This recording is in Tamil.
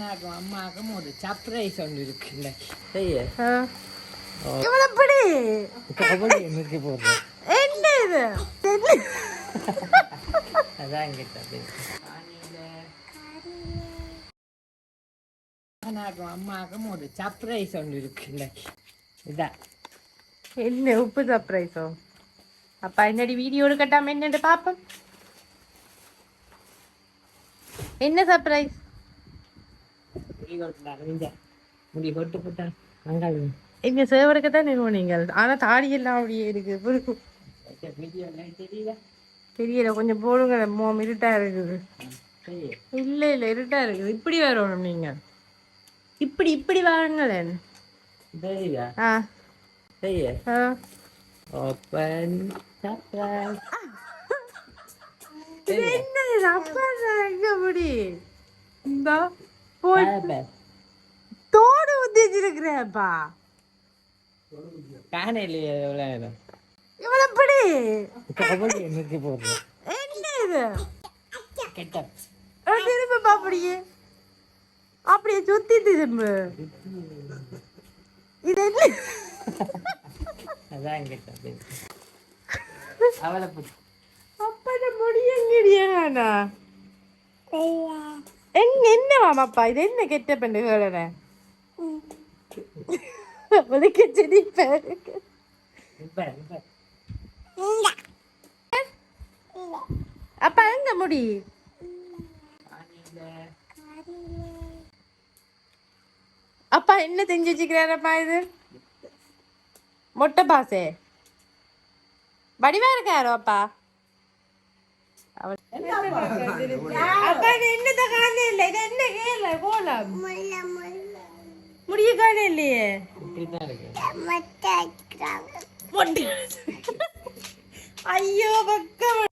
அண்ணாக்கும் அம்மாக்கும் ஒரு சர்ப்ரைஸ் ஒன்று இருக்கு இன்னைக்கு செய்ய இவ்வளவு பிடி கபடி எனக்கு போடுறேன். என்ன இது? அதான் கிட்ட அண்ணாக்கும் அம்மாக்கும் ஒரு சர்ப்ரைஸ் ஒன்று இருக்கு இன்னைக்கு இதான் என்ன உப்பு சர்ப்ரைஸோ அப்பா என்னடி வீடியோ எடுக்கட்டாம என்னன்னு பாப்போம். என்ன சர்ப்ரைஸ் முடி கொட்டு போட்டான் அங்காளி இங்க சேவடுக்க தான் நிறுவனம் நீங்கள். ஆனா தாடி எல்லாம் அப்படியே இருக்கு. புரியும். வீடியோ தெரியல. கொஞ்சம் போடுங்க. மோம் இருட்டா இருக்குது. இல்ல இல்ல. இருட்டா இருக்குது. இப்படி வரணும் நீங்க. இப்படி இப்படி வாருங்களேன். ஆ. ஆ. ஓப்பன் என்ன? அப்பா எங்க முடி இந்த. தோடு ஊத்தி வச்சிருக்கிறேன்ப்பா. காணையிலேயே எவ்வளோ நேரம்? இவ்வளவு பிடி. கபடி எனக்கு போடுறேன் என்ன இது? கெட்ட ஒரு திரும்ப அப்படியே. அப்படியே சுத்தி திரும்ப. இது என்ன? அதான் அவளை புடி. அப்பட முடியங்கடியானா எங்க என்ன மாமாப்பா இது? என்ன கெட்ட பண்ணு? சொல்லுறேன் செடி அப்பா எங்க முடி? அப்பா என்ன செஞ்சு வச்சுக்கிறாரப்பா இது? மொட்டை பாசே. வடிவா இருக்காரோ அப்பா? அவள் காணே இல்ல இது என்ன கேல கோலம் முடிய காணே இல்லையே ஐயோ பக்கம்